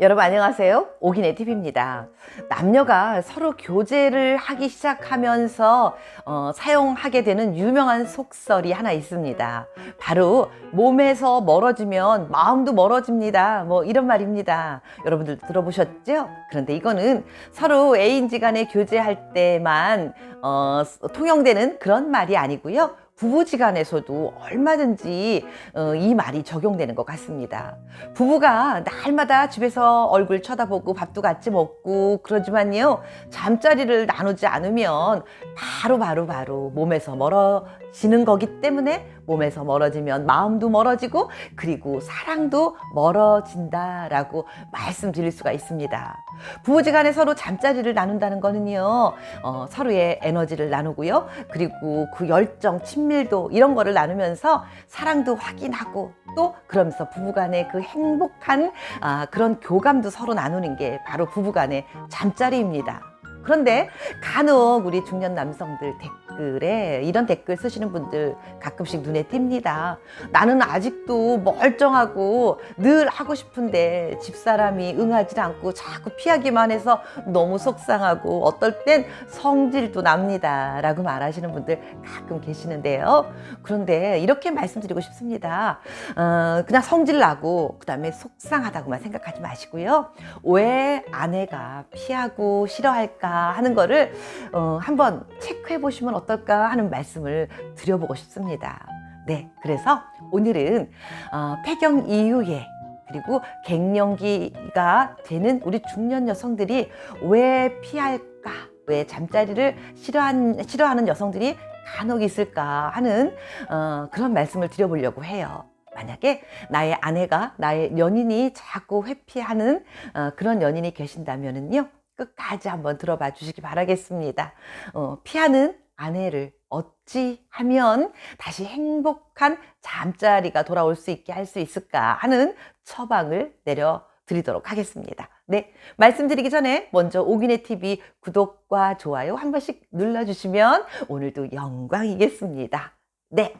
여러분 안녕하세요. 오기네 TV입니다. 남녀가 서로 교제를 하기 시작하면서 어, 사용하게 되는 유명한 속설이 하나 있습니다. 바로 몸에서 멀어지면 마음도 멀어집니다. 뭐 이런 말입니다. 여러분들 들어보셨죠? 그런데 이거는 서로 애인지간에 교제할 때만 어, 통용되는 그런 말이 아니고요. 부부지간에서도 얼마든지 어, 이 말이 적용되는 것 같습니다. 부부가 날마다 집에서 얼굴 쳐다보고 밥도 같이 먹고 그러지만요 잠자리를 나누지 않으면 바로 바로 바로 몸에서 멀어지는 거기 때문에 몸에서 멀어지면 마음도 멀어지고 그리고 사랑도 멀어진다라고 말씀드릴 수가 있습니다. 부부지간에 서로 잠자리를 나눈다는 거는요 어, 서로의 에너지를 나누고요 그리고 그 열정 친밀도 이런 거를 나누면서 사랑도 확인하고 또 그러면서 부부간의 그 행복한 아, 그런 교감도 서로 나누는 게 바로 부부간의 잠자리입니다. 그런데 간혹 우리 중년 남성들 댓글 에 이런 댓글 쓰시는 분들 가끔씩 눈에 띕니다. 나는 아직도 멀쩡하고 늘 하고 싶은데 집사람이 응하지 않고 자꾸 피하기만 해서 너무 속상하고 어떨 땐 성질도 납니다. 라고 말하시는 분들 가끔 계시는데요. 그런데 이렇게 말씀드리고 싶습니다. 어, 그냥 성질 나고 그 다음에 속상하다고만 생각하지 마시고요. 왜 아내가 피하고 싫어할까 하는 거를 어, 한번 체크해 보시면 어떨까 하는 말씀을 드려보고 싶습니다. 네, 그래서 오늘은 어, 폐경 이후에 그리고 갱년기가 되는 우리 중년 여성들이 왜 피할까? 왜 잠자리를 싫어한, 싫어하는 여성들이 간혹 있을까 하는 어, 그런 말씀을 드려보려고 해요. 만약에 나의 아내가 나의 연인이 자꾸 회피하는 어, 그런 연인이 계신다면은요 끝까지 한번 들어봐 주시기 바라겠습니다. 어, 피하는 아내를 어찌 하면 다시 행복한 잠자리가 돌아올 수 있게 할 수 있을까 하는 처방을 내려 드리도록 하겠습니다. 네. 말씀드리기 전에 먼저 오기네 TV 구독과 좋아요 한 번씩 눌러주시면 오늘도 영광이겠습니다. 네.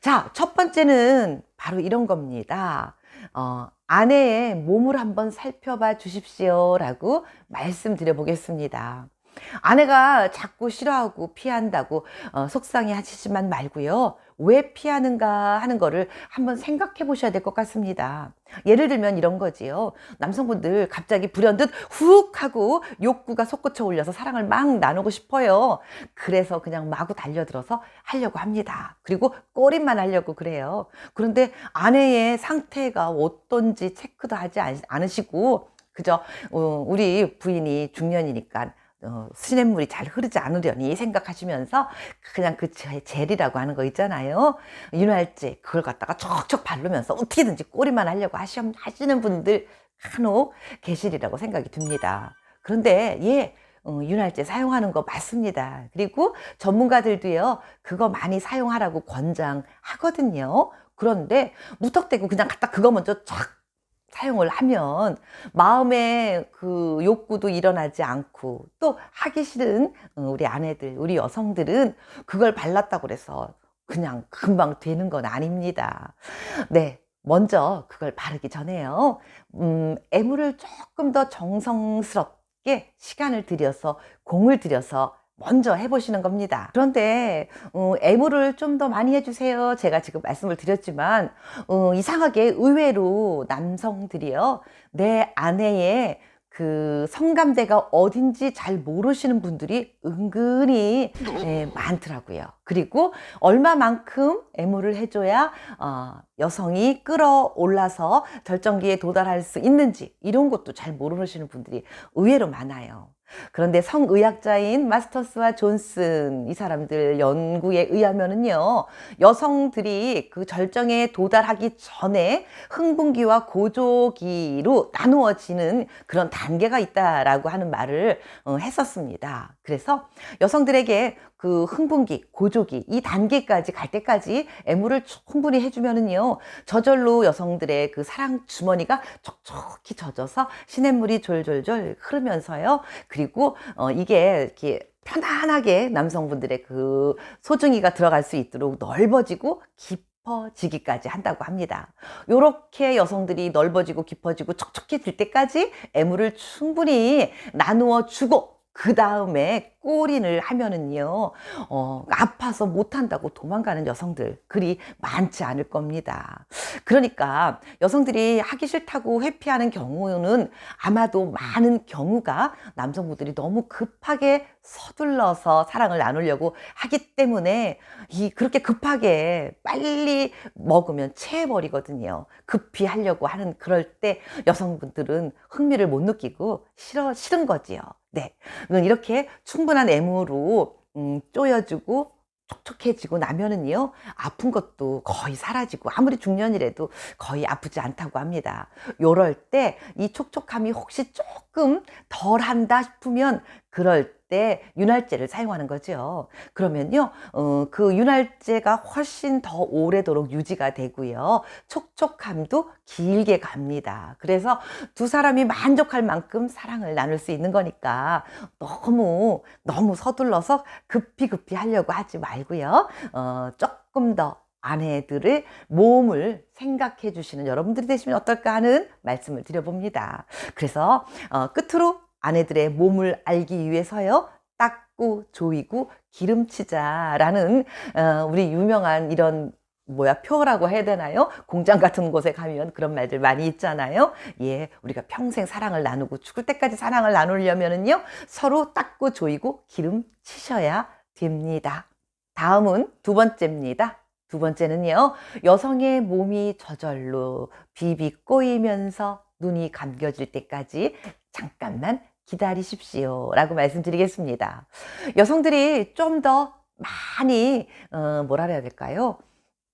자, 첫 번째는 바로 이런 겁니다. 어, 아내의 몸을 한번 살펴봐 주십시오. 라고 말씀드려 보겠습니다. 아내가 자꾸 싫어하고 피한다고 어, 속상해 하시지만 말고요. 왜 피하는가 하는 거를 한번 생각해 보셔야 될 것 같습니다. 예를 들면 이런 거지요. 남성분들 갑자기 불현듯 훅 하고 욕구가 솟구쳐 올려서 사랑을 막 나누고 싶어요. 그래서 그냥 마구 달려들어서 하려고 합니다. 그리고 꼬리만 하려고 그래요. 그런데 아내의 상태가 어떤지 체크도 하지 않- 않으시고 그저 어, 우리 부인이 중년이니까 어, 시냇물이 잘 흐르지 않으려니 생각하시면서 그냥 그 제- 젤이라고 하는 거 있잖아요. 윤활제 그걸 갖다가 척척 바르면서 어떻게든지 꼬리만 하려고 하시, 하시는 분들 간혹 계시리라고 생각이 듭니다. 그런데 예, 어, 윤활제 사용하는 거 맞습니다. 그리고 전문가들도요, 그거 많이 사용하라고 권장하거든요. 그런데 무턱대고 그냥 갖다 그거 먼저 쫙 사용을 하면 마음의 그 욕구도 일어나지 않고 또 하기 싫은 어, 우리 아내들, 우리 여성들은 그걸 발랐다고 그래서 그냥 금방 되는 건 아닙니다. 네. 먼저 그걸 바르기 전에요. 음, 애물을 조금 더 정성스럽게 시간을 들여서 공을 들여서 먼저 해보시는 겁니다. 그런데 어, 애물을 좀더 많이 해주세요. 제가 지금 말씀을 드렸지만 어, 이상하게 의외로 남성들이요 내 아내의 그 성감대가 어딘지 잘 모르시는 분들이 은근히 예, 많더라고요. 그리고 얼마만큼 애무를 해줘야 어, 여성이 끌어올라서 절정기에 도달할 수 있는지 이런 것도 잘 모르시는 분들이 의외로 많아요. 그런데 성의학자인 마스터스와 존슨 이 사람들 연구에 의하면은요 여성들이 그 절정에 도달하기 전에 흥분기와 고조기로 나누어지는 그런 단계가 있다라고 하는 말을 어, 했었습니다. 그래서 여성들에게 그 흥분기, 고조기 이 단계까지 갈 때까지 애무를 충분히 해주면은요 저절로 여성들의 그 사랑 주머니가 촉촉히 젖어서 시냇물이 졸졸졸 흐르면서요 그리고 어 이게 이렇게 편안하게 남성분들의 그 소중이가 들어갈 수 있도록 넓어지고 깊 깊어지기까지 한다고 합니다. 요렇게 여성들이 넓어지고 깊어지고 촉촉해질 때까지 애무를 충분히 나누어 주고 그 다음에 꼬린을 하면은요, 어, 아파서 못한다고 도망가는 여성들, 그리 많지 않을 겁니다. 그러니까 여성들이 하기 싫다고 회피하는 경우는 아마도 많은 경우가 남성분들이 너무 급하게 서둘러서 사랑을 나누려고 하기 때문에 이 그렇게 급하게 빨리 먹으면 체해버리거든요. 급히 하려고 하는 그럴 때 여성분들은 흥미를 못 느끼고 싫어 싫은 거지요. 네, 이렇게 충분한 애무로 음, 쪼여주고 촉촉해지고 나면은요 아픈 것도 거의 사라지고 아무리 중년이라도 거의 아프지 않다고 합니다. 요럴 때 이 촉촉함이 혹시 조금 덜한다 싶으면 그럴 때 윤활제를 사용하는 거죠. 그러면요 어, 그 윤활제가 훨씬 더 오래도록 유지가 되고요 촉촉함도 길게 갑니다. 그래서 두 사람이 만족할 만큼 사랑을 나눌 수 있는 거니까 너무 너무 서둘러서 급히 급히 하려고 하지 말고요 어, 조금 더 아내들의 몸을 생각해 주시는 여러분들이 되시면 어떨까 하는 말씀을 드려봅니다. 그래서 어, 끝으로 아내들의 몸을 알기 위해서요. 닦고 조이고 기름치자라는 어, 우리 유명한 이런 뭐야 표라고 해야 되나요? 공장 같은 곳에 가면 그런 말들 많이 있잖아요. 예, 우리가 평생 사랑을 나누고 죽을 때까지 사랑을 나누려면은요 서로 닦고 조이고 기름 치셔야 됩니다. 다음은 두 번째입니다. 두 번째는요, 여성의 몸이 저절로 비비 꼬이면서 눈이 감겨질 때까지 잠깐만 기다리십시오. 라고 말씀드리겠습니다. 여성들이 좀 더 많이, 어, 뭐라 해야 될까요?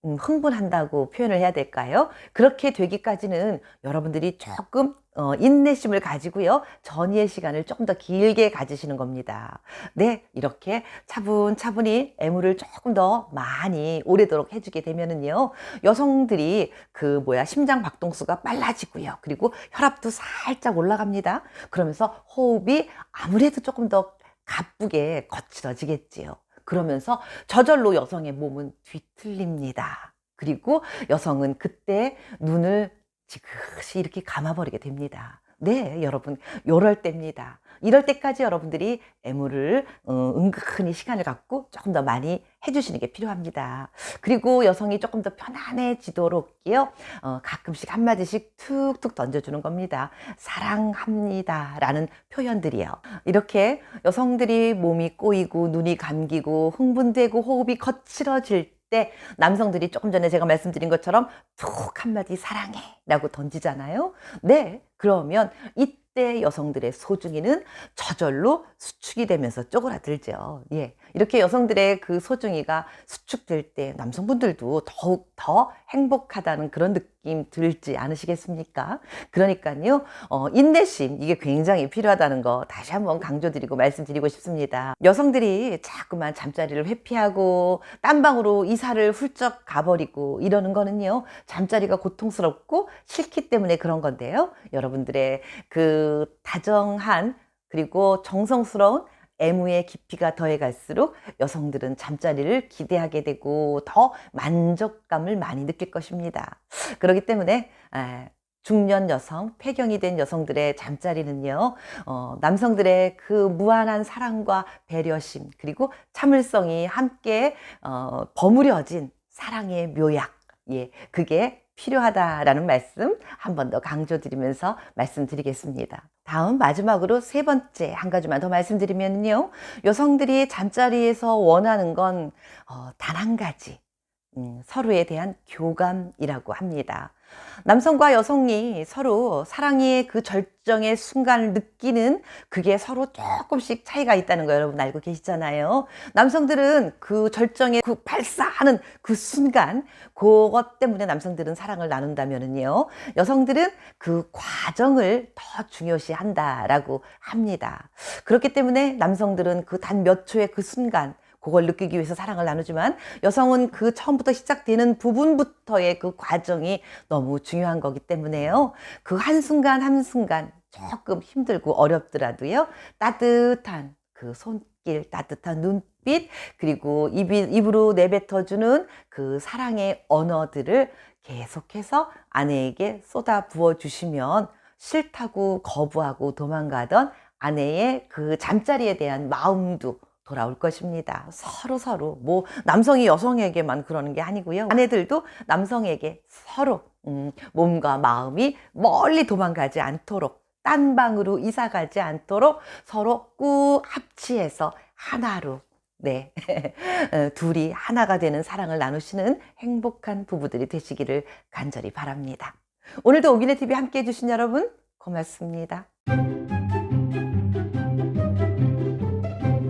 음, 흥분한다고 표현을 해야 될까요? 그렇게 되기까지는 여러분들이 조금 어, 인내심을 가지고요. 전이의 시간을 조금 더 길게 가지시는 겁니다. 네, 이렇게 차분차분히 애무를 조금 더 많이 오래도록 해주게 되면은요. 여성들이 그 뭐야 심장 박동수가 빨라지고요. 그리고 혈압도 살짝 올라갑니다. 그러면서 호흡이 아무래도 조금 더 가쁘게 거칠어지겠지요. 그러면서 저절로 여성의 몸은 뒤틀립니다. 그리고 여성은 그때 눈을 지그시 이렇게 감아버리게 됩니다. 네, 여러분, 요럴 때입니다. 이럴 때까지 여러분들이 애무를 어, 은근히 시간을 갖고 조금 더 많이 해주시는 게 필요합니다. 그리고 여성이 조금 더 편안해지도록요, 어, 가끔씩 한마디씩 툭툭 던져주는 겁니다. 사랑합니다. 라는 표현들이요. 이렇게 여성들이 몸이 꼬이고 눈이 감기고 흥분되고 호흡이 거칠어질 때 남성들이 조금 전에 제가 말씀드린 것처럼 툭 한마디 사랑해 라고 던지잖아요. 네. 그러면 이 때 여성들의 소중이는 저절로 수축이 되면서 쪼그라들죠. 예. 이렇게 여성들의 그 소중이가 수축될 때 남성분들도 더욱 더 행복하다는 그런 느낌 들지 않으시겠습니까? 그러니까요, 어, 인내심, 이게 굉장히 필요하다는 거 다시 한번 강조드리고 말씀드리고 싶습니다. 여성들이 자꾸만 잠자리를 회피하고 딴방으로 이사를 훌쩍 가버리고 이러는 거는요, 잠자리가 고통스럽고 싫기 때문에 그런 건데요. 여러분들의 그 다정한 그리고 정성스러운 애무의 깊이가 더해갈수록 여성들은 잠자리를 기대하게 되고 더 만족감을 많이 느낄 것입니다. 그렇기 때문에 중년 여성, 폐경이 된 여성들의 잠자리는요, 어, 남성들의 그 무한한 사랑과 배려심, 그리고 참을성이 함께 어, 버무려진 사랑의 묘약, 예, 그게 필요하다라는 말씀 한 번 더 강조드리면서 말씀드리겠습니다. 다음 마지막으로 세 번째 한 가지만 더 말씀드리면요. 여성들이 잠자리에서 원하는 건 어, 단한 가지. 음, 서로에 대한 교감이라고 합니다. 남성과 여성이 서로 사랑의 그 절정의 순간을 느끼는 그게 서로 조금씩 차이가 있다는 거 여러분 알고 계시잖아요. 남성들은 그 절정의 그 발사하는 그 순간, 그것 때문에 남성들은 사랑을 나눈다면은요. 여성들은 그 과정을 더 중요시 한다라고 합니다. 그렇기 때문에 남성들은 그 단 몇 초의 그 순간, 그걸 느끼기 위해서 사랑을 나누지만 여성은 그 처음부터 시작되는 부분부터의 그 과정이 너무 중요한 거기 때문에요. 그 한순간 한순간 조금 힘들고 어렵더라도요. 따뜻한 그 손길, 따뜻한 눈 눈빛, 그리고 입, 입으로 내뱉어주는 그 사랑의 언어들을 계속해서 아내에게 쏟아 부어 주시면 싫다고 거부하고 도망가던 아내의 그 잠자리에 대한 마음도 돌아올 것입니다. 서로 서로 뭐 남성이 여성에게만 그러는 게 아니고요. 아내들도 남성에게 서로 음, 몸과 마음이 멀리 도망가지 않도록 딴 방으로 이사 가지 않도록 서로 꾹 합치해서 하나로 네. 어, 둘이 하나가 되는 사랑을 나누시는 행복한 부부들이 되시기를 간절히 바랍니다. 오늘도 오기네 TV 함께 해주신 여러분 고맙습니다.